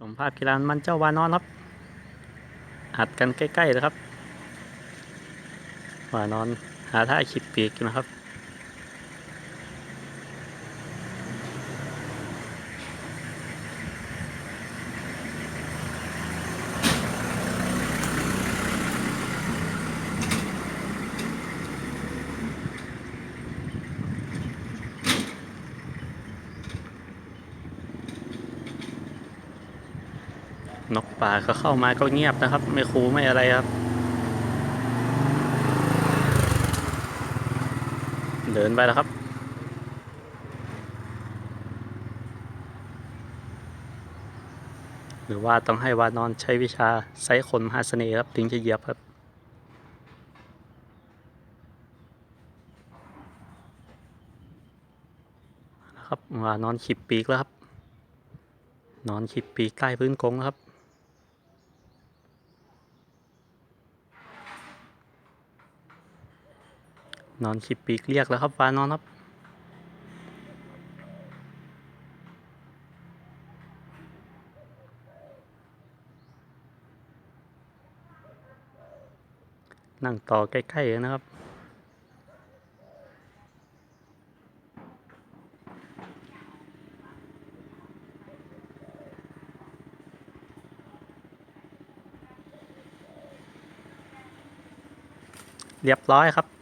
ชมภาพกีฬามันเจ้าวานอนครับ อัดกันใกล้ๆนะครับวานอนหาท่าขีดปีกนะครับ นกป่าก็เข้ามาก็เงียบนะครับ ไม่คูไม่อะไรครับ เดินไปแล้วครับหรือว่าต้องให้วานอนใช้วิชาไซคนมหาเสน่ห์ครับ ถึงจะเหยียบครับ นะครับวานอนขีบปีกแล้วครับ นอนขีบปีกใต้พื้นกงครับ นอนขีบปีกเรียกแล้วครับวานอนครับ นั่งต่อใกล้ๆกันนะครับเรียบร้อยครับ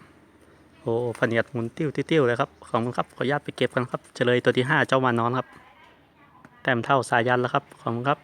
โอ้พันียดหมุนติ้วติ้วเลยครับ ขอบคุณครับ ขออนุญาตไปเก็บกันครับ เฉลยตัวที่ห้าเจ้ามานอนครับ แต้มเท่าสายันแล้วครับ ขอบคุณครับ